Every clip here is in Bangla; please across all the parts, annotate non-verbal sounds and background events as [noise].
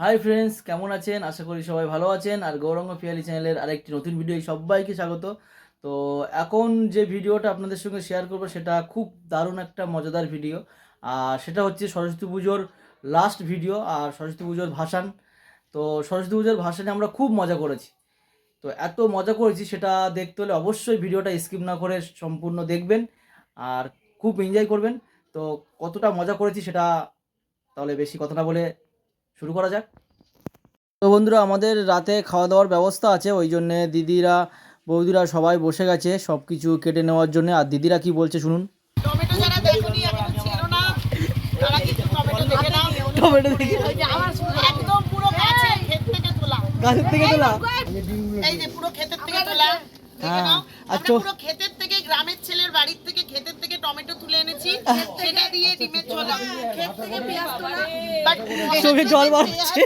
হাই ফ্রেন্ডস কেমন আছেন? আশা করি সবাই ভালো আছেন। আর গৌরঙ্গ পিয়ালি চ্যানেলের আরেকটি নতুন ভিডিও সবাইকে স্বাগত। তো এখন যে ভিডিওটা আপনাদের সঙ্গে শেয়ার করব, সেটা খুব দারুণ একটা মজাদার ভিডিও। আর সেটা হচ্ছে সরস্বতী পুজোর লাস্ট ভিডিও আর সরস্বতী পুজোর ভাসান। তো সরস্বতী পুজোর ভাসানে আমরা খুব মজা করেছি। তো এত মজা করেছি সেটা দেখতে হলে অবশ্যই ভিডিওটা স্কিপ না করে সম্পূর্ণ দেখবেন আর খুব এনজয় করবেন। তো কতটা মজা করেছি সেটা তাহলে বেশি কথা না বলে শুরু করা যাক। তো বন্ধুরা আমাদের রাতে খাওয়া দাওয়ার ব্যবস্থা আছে ওই জন্যে দিদিরা বৌদিরা সবাই বসে গেছে সব কিছু কেটে নেওয়ার জন্য। আর দিদিরা কি বলছে শুনুন। টমেটো যারা দেখোনি এখনও ছিল না। তারা কিন্তু টমেটো দেখে নাও। টমেটো দেখি ওই যে আমার একদম পুরো গাছে থেকে তোলা। গাছের থেকে তোলা? এই যে পুরো ক্ষেতের থেকে তোলা। হ্যাঁ, নাও। আর পুরো ক্ষেতের সেটা দিয়ে ডিমের ঝোল চোখে জল বাড়ছে।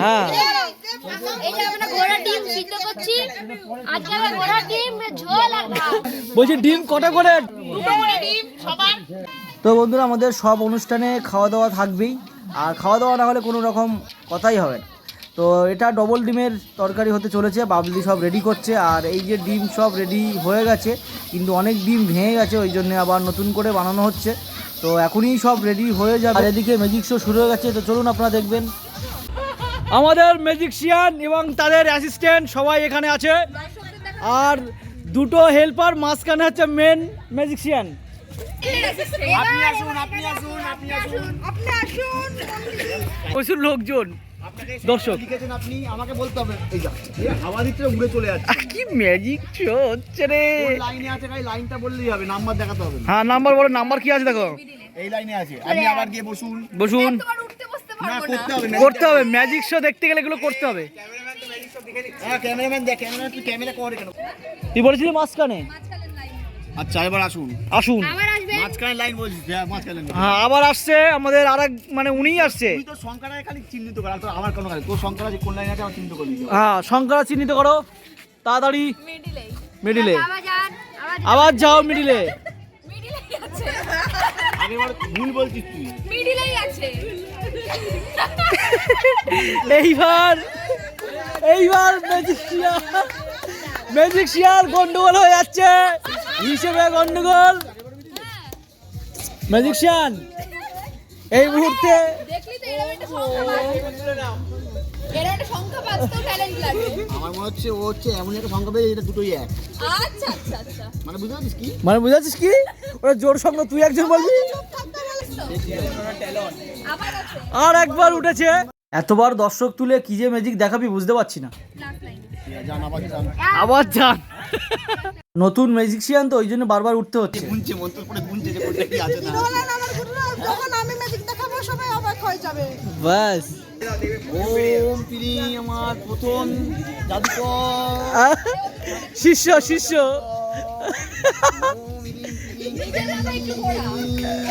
হ্যাঁ। বলছি ডিম কটা করে? তো বন্ধুরা আমাদের সব অনুষ্ঠানে খাওয়া দাওয়া থাকবেই। আর খাওয়া দাওয়া না হলে কোনো রকম কথাই হবে না। তো এটা ডবল ডিমের তরকারি হতে চলেছে বাবলি সব রেডি করছে আর এই যে ডিম সব রেডি হয়ে গেছে কিন্তু অনেক ডিম ভেঙে গেছে ওই জন্য আবার নতুন করে বানানো হচ্ছে। তো এখনই সব রেডি হয়ে যাবে। আর এদিকে ম্যাজিক শো শুরু হয়ে গেছে তো চলুন আপনারা দেখবেন। আমাদের ম্যাজিকশিয়ান এবং তাদের অ্যাসিস্ট্যান্ট সবাই এখানে আছে। আর দুটো হেল্পার মাঝখানে হচ্ছে মেন ম্যাজিকশিয়ান আপনি আসুন আপনি আসুন। আপনি আসুন আপনি আসুন। প্রচুর লোকজন। দর্শক। লিখেছেন আপনি আমাকে বলতে হবে। এই যা হাওয়া দিচ্ছে উড়ে চলে যাচ্ছে। কি ম্যাজিক শো হচ্ছে রে। লাইনে আছে ভাই লাইনটা বললেই হবে নাম্বার দেখাতে হবে হ্যাঁ নাম্বার বলো নাম্বার কি আছে দেখো? এই লাইনে আছে আপনি আবার গিয়ে বসুন। বসুন। না করতে হবে না করতে হবে ম্যাজিক শো দেখতে গেলে এগুলো করতে হবে। হ্যাঁ ক্যামেরাম্যান দেখ ক্যামেরা তুই ক্যামেরা করে কেন তুই বলেছিলি মাঝখানে আচ্ছা এবার আসুন। আসুন। আবার আসবে মাঝখানে লাইন বলছিস হ্যাঁ মাঝখানে line। হ্যাঁ আবার আসছে আমাদের আর মানে উনিই আসছে। তুই তো সংখ্যাটা খালি চিহ্নিত কর তো আমার কোনো কাজ তোর সংখ্যাটা যে কোন লাইনে আছে আমার চিহ্নিত করে হ্যাঁ সংখ্যা চিহ্নিত করো। তাড়াতাড়ি। মিডিলে আবার আবার যাও মিডিলে মিডিলেই আছে। আগেরবার ভুল বলছিস তুই। মিডিলেই আছে। এইবার এইবার গন্ডগোল হয়ে যাচ্ছে। হিসেবে গন্ডগোল। ম্যাজিকশিয়ান এই মুহূর্তে দেখলি তো এরকম একটা সংখ্যা এরকম একটা সংখ্যা বাঁচতেও ট্যালেন্ট লাগে। আমার মনে হচ্ছে ও হচ্ছে এমন একটা সংখ্যা পেয়ে এটা দুটোই এক। আচ্ছা আচ্ছা আচ্ছা। মানে বুঝতে পারছিস কি? মানে বুঝাচ্ছিস কি? ওরা জোর সঙ্গ তুই একজন বলবি আর একবার উঠেছে। এতবার দর্শক তুলে কি যে ম্যাজিক দেখাবি বুঝতে পারছি না। লাস্ট লাইন জান আবার জান। আবার যান নতুন ম্যাজিকশিয়ান তো ওই জন্য বারবার উঠতে হচ্ছে। গুনছে মন্ত্র পড়ে গুনছে যে কোনটা কি আছে না যখন আমি ম্যাজিক দেখাবো সবাই অবাক হয়ে যাবে। বাস ওম পিরি আমার প্রথম জাদুকর। শিষ্য শিষ্য।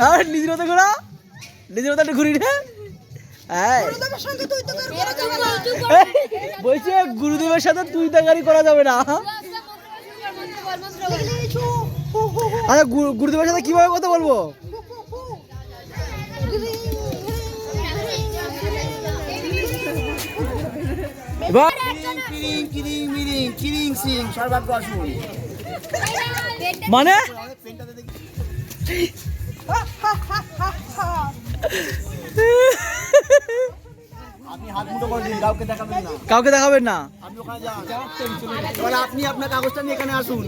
আর নিজের মতো ঘোরা নিজের মতো একটু ঘুরি রে। হ্যাঁ সঙ্গে তুই তো এরকম একটু বলছে গুরুদেবের সাথে তুই তাকারি করা যাবে না মন্ত্র বল মন্ত্র বল আচ্ছা গুরুদেবের সাথে কীভাবে কথা বলব? মানে? কাউকে দেখাবেন না? আপনি এবার আপনি আপনার কাগজটা নিয়ে এখানে আসুন।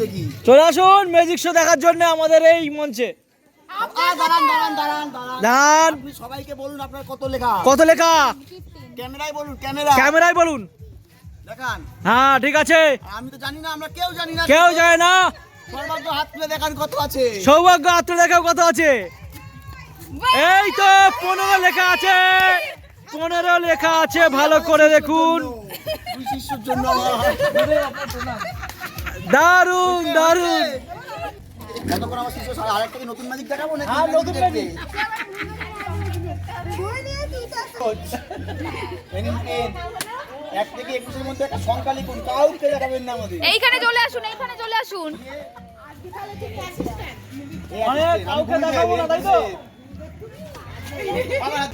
দেখি। চলে আসুন ম্যাজিক শো দেখার জন্য আমাদের এই মঞ্চে। দাঁড়ান সবাইকে বলুন আপনার কত লেখা। কত লেখা? ক্যামেরায় বলুন ক্যামেরা ক্যামেরায় বলুন। দেখান। হ্যাঁ ঠিক আছে। আমি তো জানি না আমরা কেউ জানি না। কেউ না। সর্বাগ্য হাত তুলে দেখান কত আছে? সৌভাগ্য আত্ম দেখাও কত আছে? এই তো পনেরো লেখা আছে। পনেরো লেখা আছে ভালো করে দেখুন। দারুণ দারুণ এইখানে চলে আসুন এইখানে চলে আসুন। মানে কাউকে দেখাবো না, তাই তো?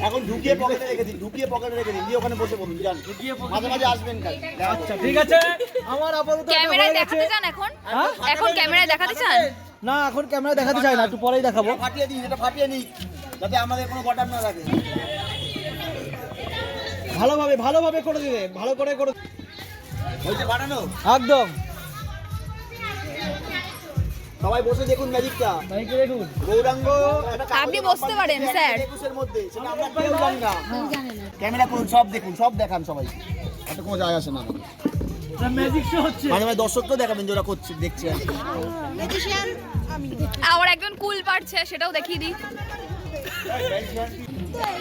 এখন ঢুকিয়ে পকেটে রেখে দিন ঢুকিয়ে পকেটে রেখে দিন দিয়ে ওখানে বসে পড়ুন যান। মাঝে মাঝে আসবেন কাল। আচ্ছা ঠিক আছে। আমার আপাতত ক্যামেরায় দেখাতে চান এখন? হ্যাঁ? এখন ক্যামেরায় দেখাতে চান? না এখন ক্যামেরা দেখাতে চাই না একটু পরেই দেখাবো। ফাটিয়ে দিন এটা ফাটিয়ে নিক যাতে আমাদের কোনো বটার না লাগে ভালোভাবে ভালোভাবে করে দিবে ভালো করে করে হয়েছে বানানো? একদম। সবাই বসে দেখুন ম্যাজিকটা। দেখুন। গৌরাঙ্গ আপনি বসতে পারেন, স্যার। একুশের মধ্যে। সেটা আমরা কেউ জানি না। ক্যামেরা করুন সব দেখুন সব দেখান সবাই। এত কোনো যায় আসে না? ম্যাজিক শো হচ্ছে। দেখাবেন যে ওরা করছে দেখছে আর কি। আবার একজন কুল পারছে সেটাও দেখিয়ে দিই।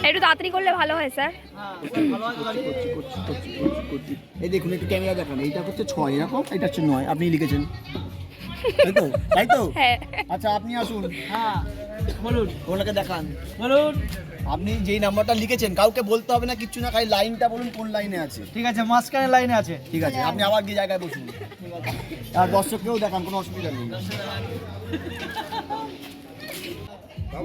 একটু তাড়াতাড়ি করলে ভালো হয় স্যার। এই দেখুন একটু ক্যামেরা দেখান। এইটা হচ্ছে ছয় এরকম? এটা হচ্ছে নয় আপনি লিখেছেন। তাই তো তাই তো। হ্যাঁ। আচ্ছা আপনি আসুন। হ্যাঁ বলুন। ওনাকে দেখান। বলুন। আপনি যেই নাম্বারটা লিখেছেন কাউকে বলতে হবে না কিচ্ছু না খালি লাইনটা বলুন কোন লাইনে আছে। ঠিক আছে মাঝখানে লাইনে আছে। ঠিক আছে আপনি আবার গিয়ে জায়গায় বসুন। আর দর্শককেও দেখান কোনো অসুবিধা নেই।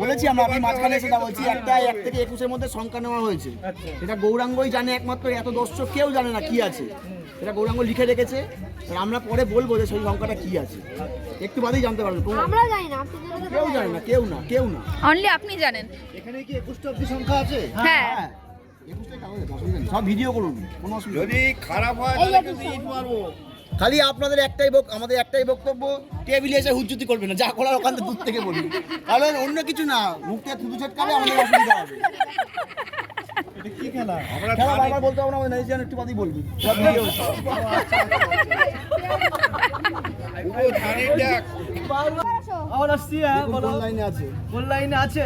বলেছি আমরা আপনি মাঝখানে সেটা বলছি একটা এক থেকে একুশের মধ্যে সংখ্যা নেওয়া হয়েছে। আচ্ছা। এটা গৌরাঙ্গই জানে একমাত্র এত দর্শক কেউ জানে না কি আছে। এটা গৌরাঙ্গ লিখে রেখেছে। আর আমরা পরে বলব যে সেই সংখ্যাটা কি আছে। একটু বাদেই জানতে পারবেন আমরা জানি না কেউ জানে না কেউ না কেউ না। অনলি আপনি জানেন। এখানে কি একুশটা অব্দি সংখ্যা আছে? হ্যাঁ। অসুবিধা নেই। সব ভিডিও করুন কোনো অসুবিধা যদি খারাপ হয় তাহলে কিন্তু ইট মারবো। খালি আপনাদের একটাই বক আমাদের একটাই বক্তব্য টেবিলে এসে হুজ্জুতি করবে না যা করার ওখান থেকে দূর থেকে বলুন কারণ অন্য কিছু না মুখ থেকে থুতু ছেটকালে আমাদের অসুবিধা হবে। আমরা খেলা বারবার বলতে হবে না আমাদের একটু বাদেই বলবি। আসছি হ্যাঁ বলো। লাইনে আছে? কোন লাইনে আছে?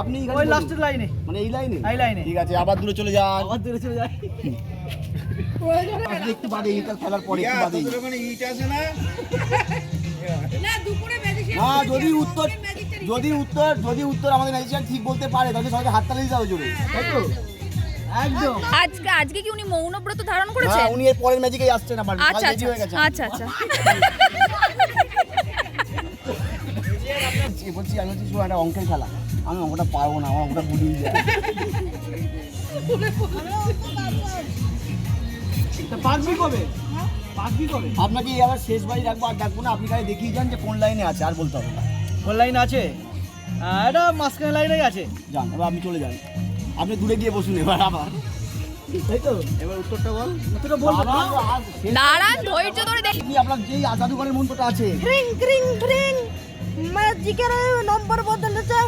আপনি ওই লাস্টের লাইনে মানে এই লাইনে এই লাইনে ঠিক আছে আবার দূরে চলে যান। আবার দূরে চলে যাই। একটু বাদে এটা খেলার পরে একটু ইট আছে না? না যদি উত্তর যদি উত্তর যদি উত্তর আমাদের নাইজেন ঠিক বলতে পারে তাহলে সবাইকে হাততালি দিতে হবে জোরে। তাই তো একদম। আজকে আজকে কি উনি মৌনব্রত ধারণ না করেছেন? উনি এর পরের ম্যাজিকেই আসছেন আবার আচ্ছা হয়ে আচ্ছা আচ্ছা। আচ্ছা বলছি আমি হচ্ছে শুধু একটা অঙ্কের খেলা। আমি অঙ্কটা পারব না আমার অঙ্কটা ভুলিয়ে যায় তা কবে? পাকবি কবে? আপনাকে এই আবার শেষ বাড়ি রাখব আর ডাকবো না আপনি খালি দেখিয়ে যান যে কোন লাইনে আছে আর বলতে হবে না। লাইনে আছে? আহ, এটা মাঝখানে লাইনেই আছে। যান এবার আপনি চলে যান। আপনি দূরে গিয়ে বসুন এবার আবার। তাই তো? এবার উত্তরটা বল। দাঁড়ান ধৈর্য ধরে দেখ। আপনি আপনার যেই জাদুঘরের মন্ত্রটা আছে। ক্রিং ক্রিং ক্রিং। ম্যাজিকের নম্বর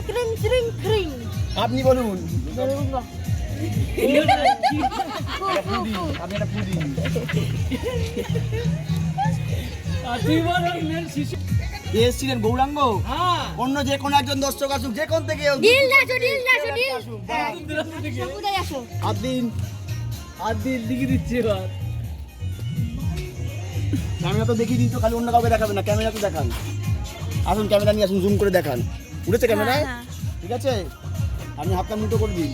ক্রিং ক্রিং ক্রিং। আপনি বলুন। আপনি একটা এসেছিলেন গৌরাঙ্গ? হ্যাঁ। অন্য যে কোনো একজন দর্শক আসুক যে কোন থেকে আসুক, হ্যাঁ। কোথায় আসো? আর দিন আর দিন দিকে দিচ্ছি এবার। ক্যামেরা তো দেখিয়ে দিন তো খালি অন্য কাউকে দেখাবেন না ক্যামেরা তো দেখান। আসুন ক্যামেরা নিয়ে আসুন জুম করে দেখান। উঠেছে ক্যামেরায়? হ্যাঁ। ঠিক আছে? আপনি হাতটা মুটো করে দিন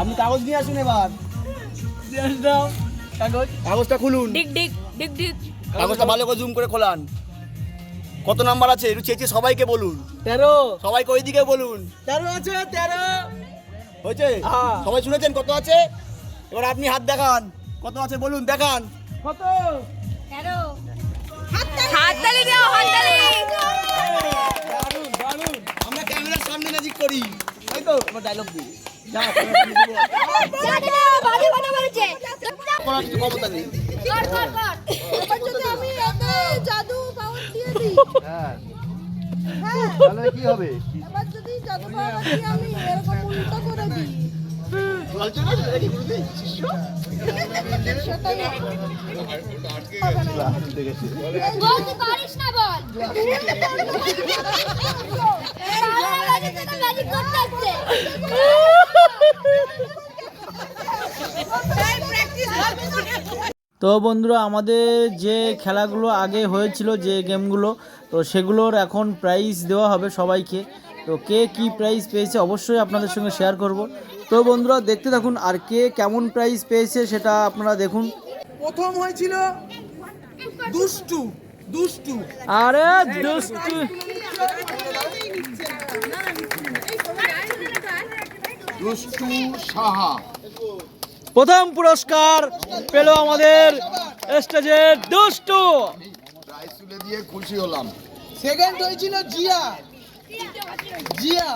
আপনি কাগজ নিয়ে আসুন এবার। কাগজ? কাগজটা খুলুন। ডিগ ডিগ ডিগ ডিগ কাগজটা ভালো করে জুম করে খোলান। কত নাম্বার আছে? একটু চেঁচিয়ে সবাইকে বলুন। তেরো। সবাইকে ওইদিকে বলুন। তেরো আছে তেরো। হয়েছে? হ্যাঁ। সবাই শুনেছেন কত আছে? এবার আপনি হাত দেখান। কত আছে বলুন দেখান। কত? হাততালি দাও হাততালি। দারুণ দারুণ আমরা ক্যামেরার সামনে ম্যাজিক করি। তাই তো এবার ডায়লগ দিই জাদু হ্যাঁ। তাহলে কি হবে এবার যদি জাদু পাওয়ার দিয়ে আমি এরকম উল্টো করে দিই বল তুই পারিস না বল ম্যাজিক করতে আসছে তো বন্ধুরা আমাদের যে খেলাগুলো আগে হয়েছিল যে গেমগুলো তো সেগুলোর এখন প্রাইজ দেওয়া হবে সবাইকে। তো কে কি প্রাইজ পেয়েছে অবশ্যই আপনাদের সঙ্গে শেয়ার করব। তো বন্ধুরা দেখতে থাকুন আর কে কেমন প্রাইজ পেয়েছে সেটা আপনারা দেখুন। প্রথম হয়েছিল দুষ্টু দুষ্টু। আরে দুষ্টু। দুষ্টু সাহা। প্রথম পুরস্কার পেল আমাদের স্টেজের দুষ্টু। তুলে দিয়ে খুশি হলাম সেকেন্ড হয়েছিল জিয়া। জিয়া।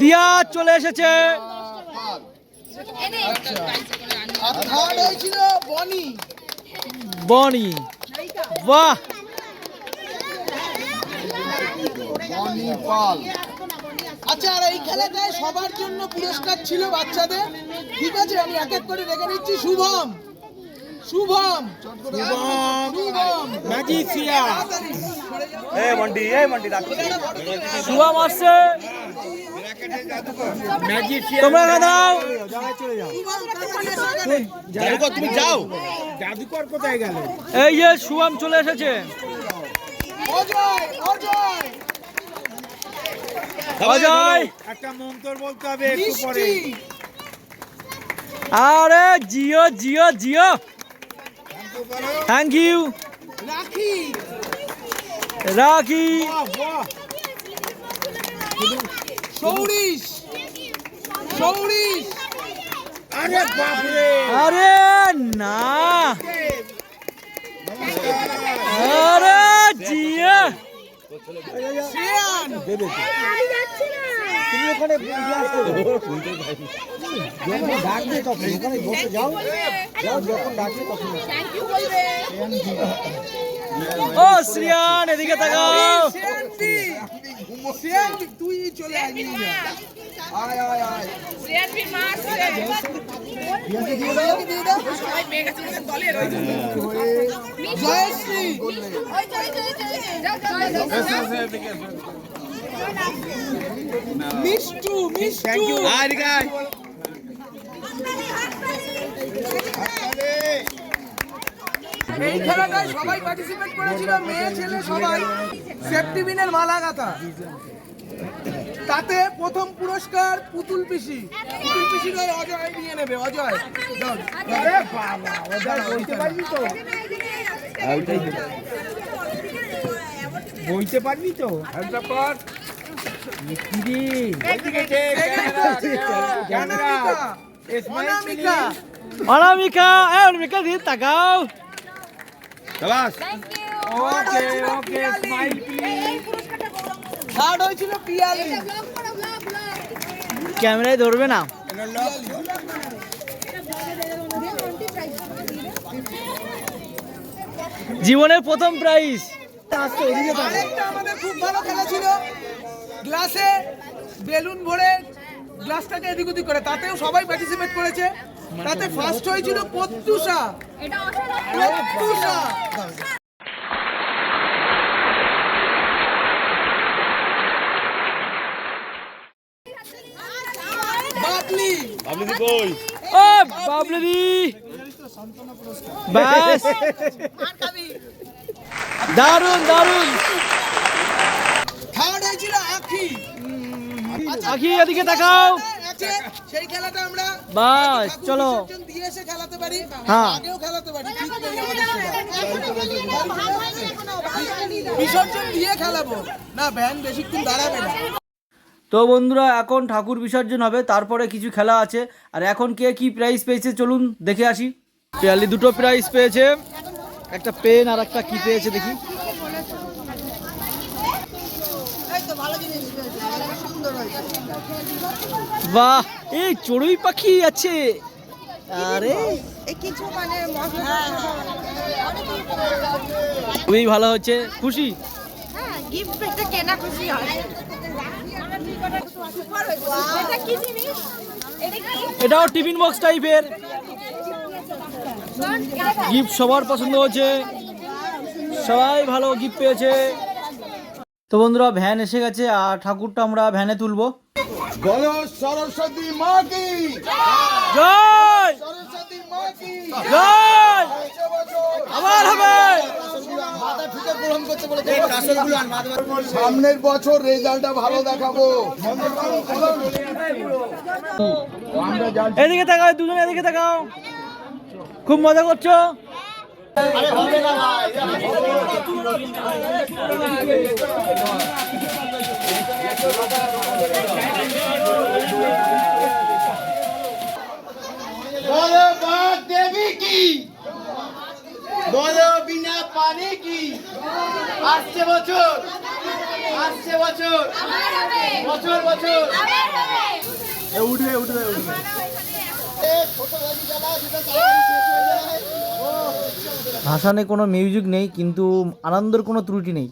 দিয়া চলে এসেছে। বনি। বনি। বাহ। বনি পাল। আচ্ছা আর এই খেলাটায় সবার জন্য পুরস্কার ছিল বাচ্চাদের। ঠিক আছে আমি এক এক করে নিচ্ছি। শুভম শুভম শুভম। ম্যাজিসিয়ান শুভম আসছে। তোমরা এখানে দাও। জাদুকর তুমি যাও। এই যে শুভম চলে এসেছে। অজয় অজয়। অজয় মিষ্টি। আরে জিও জিও জিও। Thank you Rakhi. রাখি। সৌরিশ সৌরিশ আরে আরে জিও শ্রেয়ান ও শ্রিয়ান এদিকে তাকাও। শ্রেয়ান্তি শ্রেয়ান্তি তুই চলে আয় নিয়ে যা। আয় আয় আয়। জয়শ্রী মিষ্টু মিষ্টু। এই খেলাটায় সবাই পার্টিসিপেট করেছিল মেয়ে ছেলে সবাই। সেফটি বিনের মালা গাথা। তাতে প্রথম পুরস্কার পুতুল পিসি। পুতুল পিসি অজয় নিয়ে নেবে অজয়। বলতে পারবি তো? অনামিকা। এ অনামিকা। তাকাও। Okay okay smile please third হয়েছিল পিয়ালি ক্যামেরায় ধরবে না? জীবনের প্রথম প্রাইজ আমাদের খুব ভালো খেলা ছিল। গ্লাসে বেলুন ভরে গ্লাসটাকে এদিক ওদিক করে। তাতেও সবাই পার্টিসিপেট করেছে। তাতে ফার্স্ট হয়েছিল প্রত্যুষা বাবলি ও বাবলি ব্যাস দারুণ দারুণ থার্ড হয়েছিল আখি। আখি এদিকে তাকাও। সেই খেলাটা আমরা বাস চলো। এসে খেলাতে পারি হ্যাঁ। আগেও খেলাতে পারি। বিসর্জন দিয়ে খেলাবো। না ভ্যান বেশিক্ষণ দাঁড়াবে না। তো বন্ধুরা, এখন ঠাকুর বিসর্জন হবে, তারপরে কিছু খেলা আছে। আর এখন কে কি প্রাইজ পেয়েছে চলুন দেখে আসি। পেয়ালি দুটো প্রাইজ পেয়েছে, একটা পেন আর একটা কি পেয়েছে দেখি। বাহ, এই চড়ুই পাখি আছে। আরে। খুবই ভালো হচ্ছে, খুশি? এটাও টিফিন বক্স টাইপের। গিফট সবার পছন্দ হচ্ছে। সবাই ভালো গিফট পেয়েছে। তো বন্ধুরা ভ্যান এসে গেছে আর ঠাকুরটা আমরা ভ্যানে তুলবো। বলো সরস্বতী মা কি? জয়! আবার হবে সামনের বছর রেজাল্টটা ভালো দেখাবো। এদিকে তাকাও দুজন এদিকে তাকাও। খুব মজা করছ? আরে হবে না ভাই বলো বাদ দেবী কি? বলো বিনা পানি কি? আসছে বছর আসছে বছর বছর বছর। এ উঠবে উঠবে উঠবে ভাসানে কোনো মিউজিক নেই কিন্তু আনন্দের কোনো ত্রুটি নেই।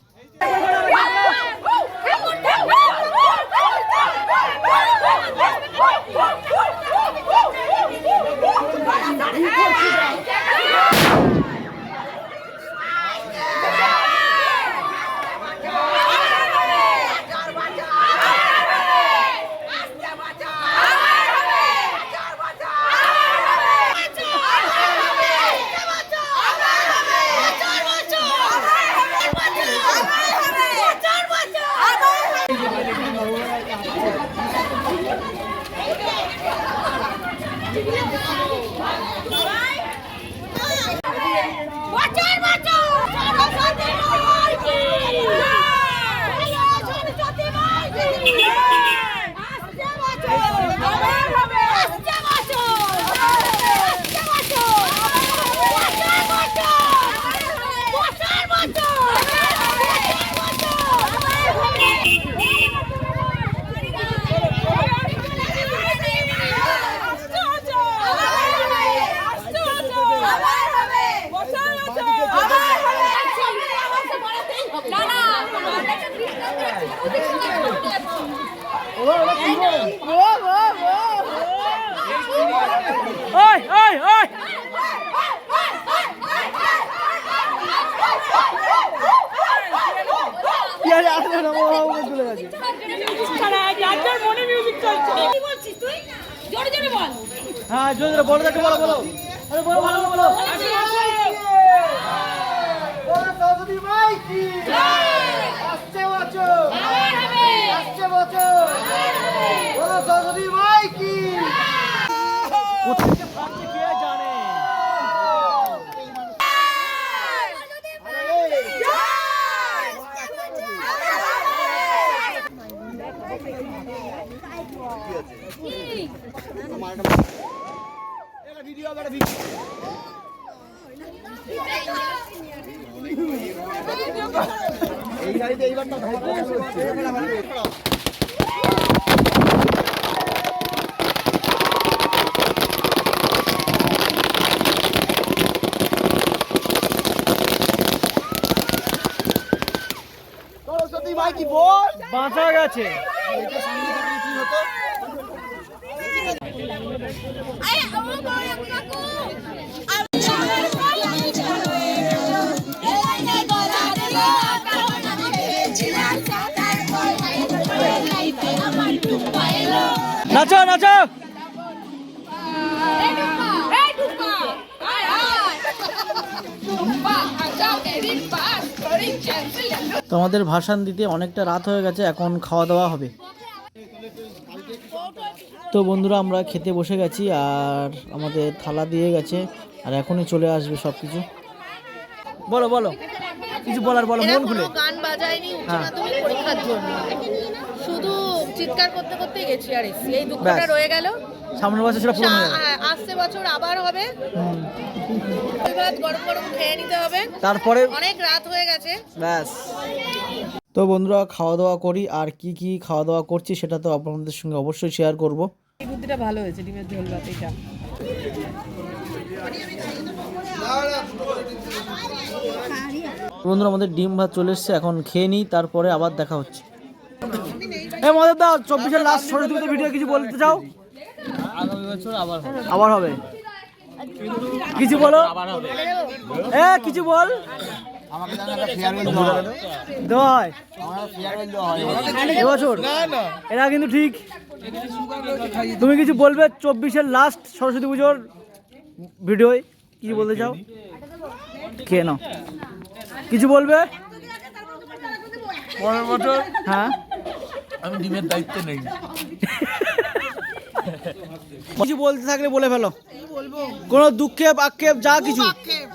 কি আছে আসলে না ও ওকে চলে গেছে জোরে জোরে বল হ্যাঁ জোরে জোরে বলো দেখো বলো বলো আরে বলো ভালো করে বলো কোথেকে ফাটছে কে এই গাড়িতে হচ্ছে সরস্বতী ভাই বল বাঁচা গেছে এটা সামনে থাকলে কি হতো নাচো নাচো। তোমাদের ভাষণ দিতে অনেকটা রাত হয়ে গেছে এখন খাওয়া দাওয়া হবে। তো বন্ধুরা আমরা খেতে বসে গেছি আর আমাদের থালা দিয়ে গেছে আর এখনই চলে আসবে সব কিছু বলো বলো। কিছু বলার বলো মন খুলে। গান বাজায়নি হ্যাঁ। পরীক্ষার জন্য শুধু চিৎকার করতে করতে গেছি আর এসছি। এই দুঃখটা রয়ে গেল। সামনের বছর সেটা পূরণ হয়ে আসছে বছর আবার হবে। ভাত গরম গরম খেয়ে নিতে হবে। তারপরে অনেক রাত হয়ে গেছে। ব্যাস। তো বন্ধুরা খাওয়া দাওয়া করি। আর কি কি খাওয়া দাওয়া করছি সেটা তো আপনাদের সঙ্গে অবশ্যই শেয়ার করব। এই বুদ্ধিটা ভালো হয়েছে ডিমের ঝোল ভাত এটা। বন্ধুরা আমাদের ডিম ভাত চলে এসছে এখন খেয়ে নিই তারপরে আবার দেখা হচ্ছে। এ মজার দাও চব্বিশের লাস্ট সরস্বতী ভিডিও কিছু বলতে চাও? আগামী বছর আবার আবার হবে। কিছু বলো? এ কিছু বল। আমাকে হয় দেওয়া হয় এবছর এরা কিন্তু ঠিক। তুমি কিছু বলবে চব্বিশের লাস্ট সরস্বতী পুজোর ভিডিওয়? কিছু বলতে চাও? খেয়ে নাও। কিছু বলবে? পরের বছর? হ্যাঁ। আমি ডিমের দায়িত্ব নেই। কিছু বলতে থাকলে বলে ফেলো। কোনো দুঃক্ষেপ আক্ষেপ যা কিছু। আক্ষেপ।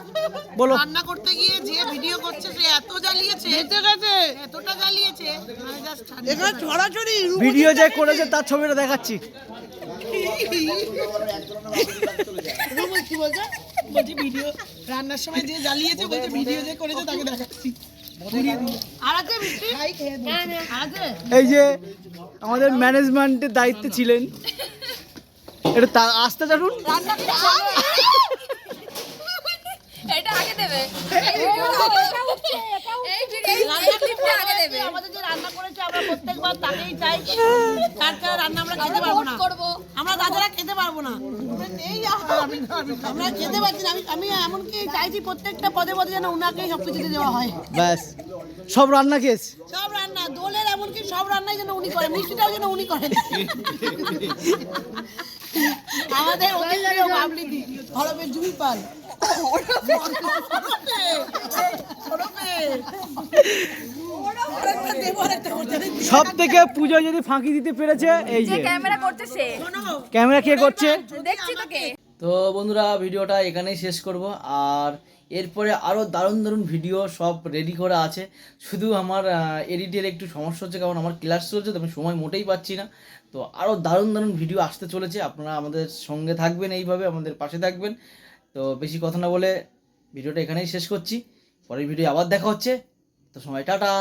বলো। রান্না করতে গিয়ে যে ভিডিও করছে সে এত জ্বালিয়েছে। গেছে। এতটা জ্বালিয়েছে। মানে এখানে ছড়াছড়ি ভিডিও যে করেছে তার ছবিটা দেখাচ্ছি। কি বলছে? বলছি ভিডিও রান্নার সময় যে জ্বালিয়েছে বলছে ভিডিও যে করেছে তাকে দেখাচ্ছি। আর আছে মিষ্টি? আর আছে? এই যে আমাদের ম্যানেজমেন্টের দায়িত্বে ছিলেন। এটা আসতে জানুন দেবে? এই ভিডিওটা এই ভিডিও এই ক্লিপটা আগে দেবে। আমাদের যে রান্না করেছে আমরা প্রত্যেকবার তাকেই চাই। তার ছাড়া রান্না আমরা খেতে পারব না। আমরা তাছাড়া খেতে পারব না। আমরা খেতে পারছি না আমি আমি এমনকি চাইছি প্রত্যেকটা পদে পদে যেন ওনাকেই সব কিছুতে দেওয়া হয়। ব্যাস। সব রান্না খেয়েছ? সব রান্না দোলের এমনকি সব রান্নাই যেন উনি করেন মিষ্টিটাও যেন উনি করেন। [laughs] আমাদের অতি বাবলি দি হরপে জুই পাল। সব থেকে পুজোয় যদি ফাঁকি দিতে পেরেছে এই যে যে। ক্যামেরা করছে সে। ক্যামেরা কে করছে? দেখছি তোকে। তো বন্ধুরা ভিডিওটা এখানেই শেষ করব। আর এরপরে আরও দারুণ দারুণ ভিডিও সব রেডি করা আছে। শুধু আমার এডিটের একটু সমস্যা হচ্ছে কারণ আমার ক্লাস চলছে তো আমি সময় মোটেই পাচ্ছি না। তো আরও দারুণ দারুণ ভিডিও আসতে চলেছে। আপনারা আমাদের সঙ্গে থাকবেন এইভাবে, আমাদের পাশে থাকবেন। তো বেশি কথা না বলে ভিডিওটা এখানেই শেষ করছি। পরের ভিডিও আবার দেখা হচ্ছে। তো সময় টাটা।